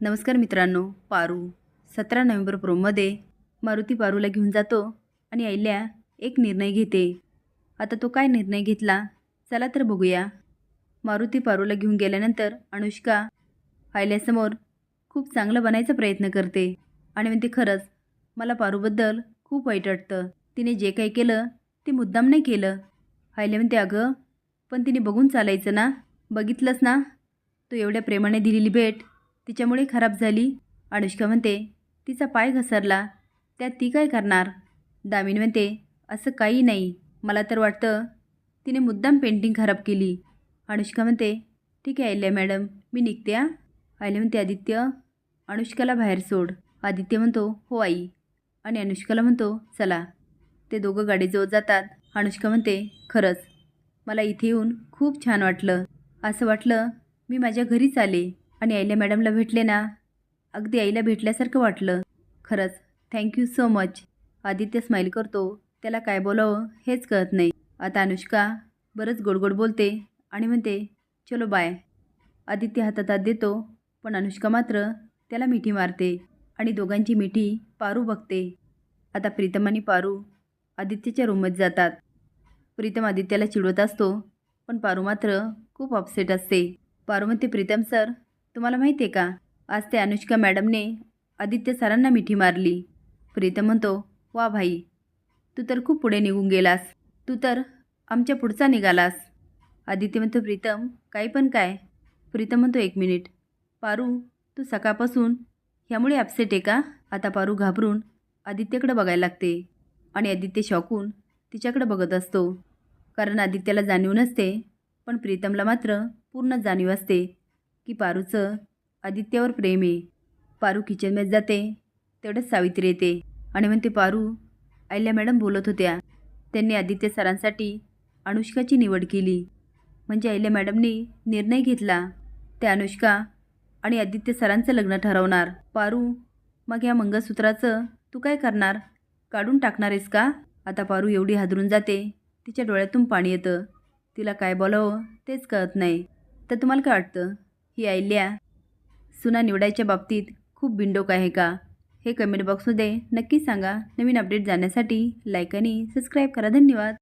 नमस्कार मित्रांनो पारू. सतरा नोव्हेंबर प्रोमध्ये मारुती पारूला घेऊन जातो आणि आईल्या एक निर्णय घेते. आता तो काय निर्णय घेतला? चला तर बघूया. मारुती पारूला घेऊन गेल्यानंतर अनुष्का आयल्यासमोर खूप चांगलं बनायचा प्रयत्न करते आणि म्हणते खरंच मला पारूबद्दल खूप वाईट वाटतं. तिने जे काही केलं ते मुद्दाम नाही केलं. अहिल्या म्हणते अगं पण तिने बघून चालायचं ना? बघितलंच ना? तो एवढ्या प्रेमाने दिलेली भेट तिच्यामुळे खराब झाली. अनुष्का म्हणते तिचा पाय घसरला. त्यात ती काय करणार? दामिनी म्हणते असं काही नाही. मला तर वाटतं तिने मुद्दाम पेंटिंग खराब केली. अनुष्का म्हणते ठीक आहे आयल्या मॅडम मी निघते आ अहिल्या म्हणते आदित्य अनुष्काला बाहेर सोड. आदित्य म्हणतो हो आई. आणि अनुष्काला म्हणतो चला. ते दोघं गाडीजवळ जातात. अनुष्का म्हणते खरंच मला इथे येऊन खूप छान वाटलं. असं वाटलं मी माझ्या घरीच आले. आणि आईला मॅडमला भेटले ना अगदी आईला भेटल्यासारखं वाटलं. खरंच thank you so much Aditya smile करतो. त्याला काय बोलावं हेच कळत नाही. आता अनुष्का बरंच गोडगोड बोलते आणि म्हणते चलो बाय आदित्य हातात हात देतो पण अनुष्का मात्र त्याला मिठी मारते आणि दोघांची मिठी पारू बघते. आता प्रीतम आणि पारू आदित्यच्या रूममध्ये जातात. प्रीतम आदित्याला चिडवत असतो पण पारू मात्र खूप अपसेट असते. पारू म्हणते प्रीतम सर तुम्हाला माहिती आहे का? आज ते अनुष्का मॅडमने आदित्य सरांना मिठी मारली. प्रीतम म्हणतो वा भाई तू तर खूप पुढे निघून गेलास. तू तर आमच्या पुढचा निघालास. आदित्य म्हणतो प्रीतम काही पण काय. प्रीतम म्हणतो एक मिनिट. पारू तू सकाळपासून ह्यामुळे ॲपसेट आहे का? आता पारू घाबरून आदित्यकडे बघायला लागते आणि आदित्य शॉकून तिच्याकडे बघत असतो. कारण आदित्याला जाणीव नसते पण प्रीतमला मात्र पूर्ण जाणीव असते. की पारूचं आदित्यावर प्रेम आहे. पारू किचनमध्ये जाते. तेवढंच सावित्री येते. आणि म्हणते पारू आयल्या मॅडम बोलत होत्या. त्यांनी आदित्य सरांसाठी अनुष्काची निवड केली. म्हणजे आयल्या मॅडमनी निर्णय घेतला. त्या अनुष्का आणि आदित्य सरांचं लग्न ठरवणार. पारू मग या मंगळसूत्राचं तू काय करणार? काढून टाकणार आहेस का? आता पारू एवढी हादरून जाते. तिच्या डोळ्यातून पाणी येतं. तिला काय बोलावं तेच कळत नाही. तर तुम्हाला काय वाटतं? ही आयल्या. सुना निवडायच्या बाबतीत खूप बिंडोक आहे का? हे कमेंट बॉक्समध्ये नक्की सांगा. नवीन अपडेट जाण्यासाठी लाईक आणि सबस्क्राईब करा. धन्यवाद.